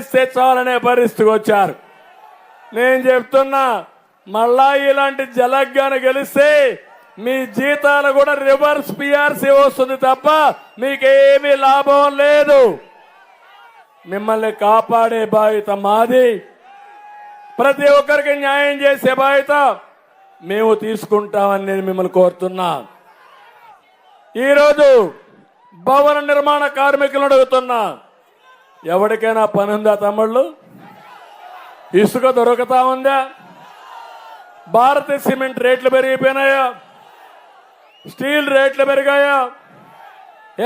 ఇస్తే చాలనే పరిస్థితికి వచ్చారు. నేను చెప్తున్నా మళ్ళా ఇలాంటి జలగ్గాను గెలిస్తే మీ జీతాలు కూడా రివర్స్ పిఆర్సీ వస్తుంది తప్ప మీకేమీ లాభం లేదు. మిమ్మల్ని కాపాడే బాధ్యత మాది. ప్రతి ఒక్కరికి న్యాయం చేసే బాధ్యత మేము తీసుకుంటామని నేను మిమ్మల్ని కోరుతున్నా. ఈరోజు భవన నిర్మాణ కార్మికులను అడుగుతున్నా. ఎవరికైనా పని ఉందా తమ్ముళ్ళు? ఇసుక దొరుకుతా ఉందా? భారతీయ సిమెంట్ రేట్లు పెరిగిపోయినాయా? స్టీల్ రేట్లు పెరిగాయా?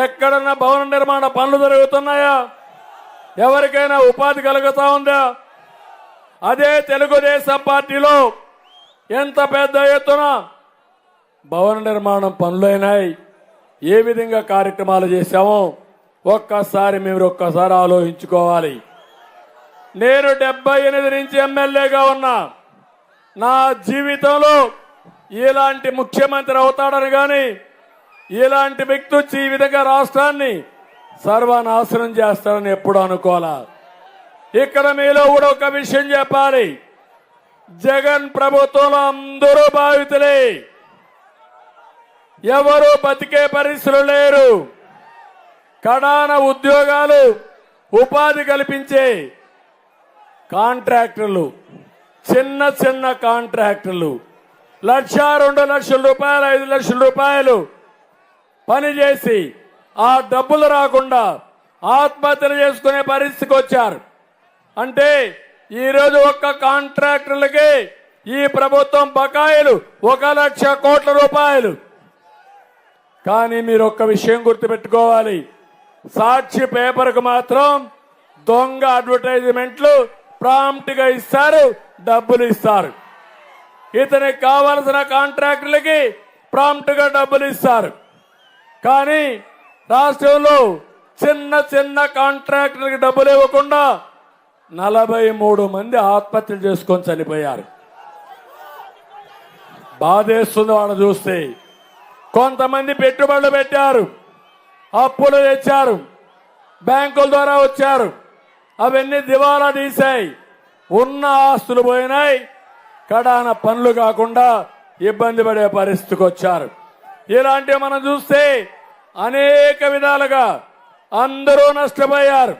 ఎక్కడన్నా భవన నిర్మాణ పనులు జరుగుతున్నాయా? ఎవరికైనా ఉపాధి కలుగుతా ఉందా? అదే తెలుగుదేశం పార్టీలో ఎంత పెద్ద ఎత్తున భవన నిర్మాణం పనులైనాయి. ఏ విధంగా కార్యక్రమాలు చేశామో ఒక్కసారి మీరు ఒక్కసారి ఆలోచించుకోవాలి. నేను డెబ్బై ఎనిమిది నుంచి ఎమ్మెల్యేగా ఉన్నా. నా జీవితంలో ఇలాంటి ముఖ్యమంత్రి అవుతాడని కానీ ఇలాంటి వ్యక్తి వచ్చి ఈ విధంగా రాష్ట్రాన్ని సర్వనాశనం చేస్తాడని ఎప్పుడు అనుకోవాలా? ఇక్కడ మీలో కూడా ఒక విషయం చెప్పాలి. జగన్ ప్రభుత్వంలో అందరూ బాధితులే. ఎవరు బతికే పరిస్థితులు లేరు. కడాన ఉద్యోగాలు ఉపాధి కల్పించే కాంట్రాక్టర్లు చిన్న చిన్న కాంట్రాక్టర్లు. లక్ష రెండు లక్షల రూపాయలు ఐదు లక్షల రూపాయలు పనిచేసి ఆ డబ్బులు రాకుండా ఆత్మహత్యలు చేసుకునే పరిస్థితికి వచ్చారు. అంటే ఈరోజు ఒక్క కాంట్రాక్టర్లకి ఈ ప్రభుత్వం బకాయిలు ఒక లక్ష కోట్ల రూపాయలు. కానీ మీరు ఒక్క విషయం గుర్తుపెట్టుకోవాలి. సాక్షి పేపర్కు మాత్రం దొంగ అడ్వర్టైజ్మెంట్లు ప్రాంప్ట్గా ఇస్తారు డబ్బులు ఇస్తారు. ఇతనికి కావలసిన కాంట్రాక్టులకి ప్రాంప్ట్గా డబ్బులు ఇస్తారు. కానీ రాష్ట్రంలో చిన్న చిన్న కాంట్రాక్టులకి డబ్బులు ఇవ్వకుండా నలభై మూడు మంది ఆత్మహత్యలు చేసుకొని చనిపోయారు. బాధేస్తుంది వాళ్ళు చూస్తే. కొంతమంది పెట్టుబడులు పెట్టారు. అప్పులు తెచ్చారు. బ్యాంకుల ద్వారా వచ్చారు. అవన్నీ దివాలా తీశాయి. ఉన్న ఆస్తులు పోయినాయి. కడాన పనులు కాకుండా ఇబ్బంది పడే పరిస్థితికి వచ్చారు. ఇలాంటివి మనం చూస్తే అనేక విధాలుగా అందరూ నష్టపోయారు.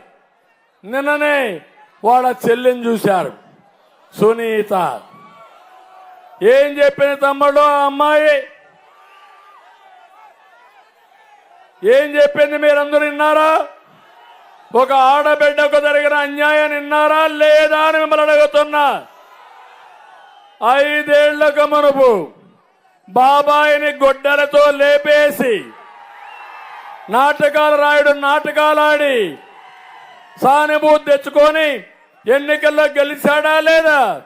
నిన్ననే వాళ్ళ చెల్లిని చూశారు. సునీత. ఏం చెప్పిన తమ్ముడు ఆ అమ్మాయి? ఏం చెప్పింది మీరందరూ విన్నారా? ఒక ఆడబిడ్డకు జరిగిన అన్యాయం విన్నారా? లేదా అని మిమ్మల్ని అడుగుతున్నా. ఐదేళ్ళకు మునుపు బాబాయిని గొడ్డలతో లేపేసి నాటకాలు రాయుడు నాటకాలాడి సానుభూతి తెచ్చుకొని ఎన్నికల్లో గెలిచాడా లేదా?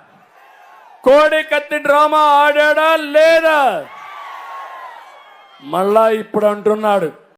కోడి కత్తి డ్రామా ఆడాడా లేదా? మళ్ళా ఇప్పుడు అంటున్నాడు.